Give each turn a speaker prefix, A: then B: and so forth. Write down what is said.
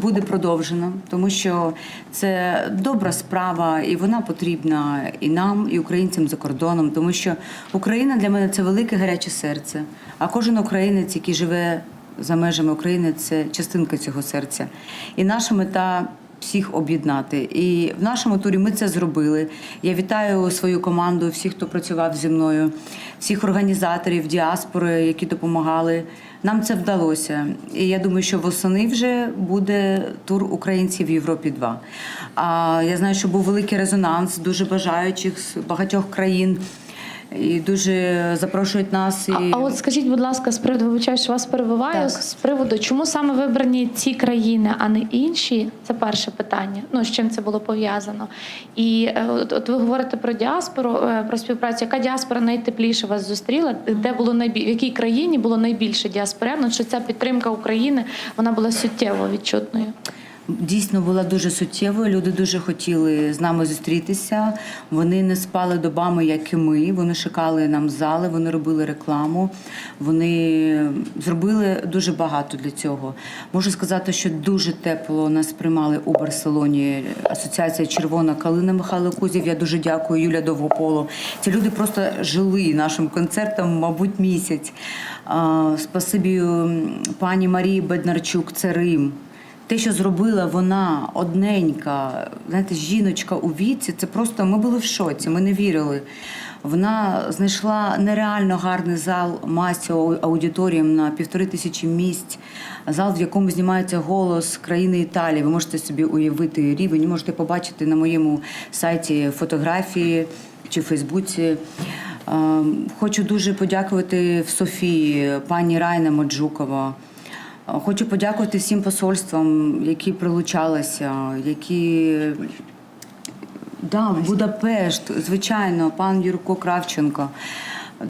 A: буде продовжено, тому що це добра справа, і вона потрібна і нам, і українцям за кордоном, тому що Україна для мене це велике гаряче серце. А кожен українець, який живе за межами України, це частинка цього серця. І наша мета. Всіх об'єднати, і в нашому турі ми це зробили. Я вітаю свою команду, всіх, хто працював зі мною, всіх організаторів, діаспори, які допомагали. Нам це вдалося. І я думаю, що восени вже буде тур українців в Європі 2. А я знаю, що був великий резонанс, дуже бажаючих з багатьох країн. І дуже запрошують нас. І...
B: А, а от скажіть, будь ласка, з приводу вибачаю, що вас перебиваю.
A: Так.
B: З приводу, чому саме вибрані ці країни, а не інші? Це перше питання. Ну з чим це було пов'язано? І е, от, от ви говорите про діаспору, е, про співпрацю. Яка діаспора найтепліше вас зустріла? Де було найбі... в якій країні було найбільше діаспорян? Що ця підтримка України вона була суттєво відчутною?
A: Дійсно була дуже суттєвою. Люди дуже хотіли з нами зустрітися. Вони не спали добами, як і ми. Вони шукали нам зали, вони робили рекламу. Вони зробили дуже багато для цього. Можу сказати, що дуже тепло нас приймали у Барселоні. Асоціація Червона калина Михайло Кузів. Я дуже дякую, Юля Довгополо. Ці люди просто жили нашим концертом, мабуть, місяць. Спасибі пані Марії Беднарчук, це Рим. Те, що зробила вона одненька, знаєте, жіночка у віці, це просто ми були в шоці, ми не вірили. Вона знайшла нереально гарний зал масю аудиторієм на півтори тисячі місць, зал, в якому знімається голос країни Італії. Ви можете собі уявити рівень, можете побачити на моєму сайті фотографії чи Фейсбуці. Е, Хочу дуже подякувати в Софії, пані Райна Моджукова. Хочу подякувати всім посольствам, які прилучалися, які да, Будапешт, звичайно, пан Юрко Кравченко.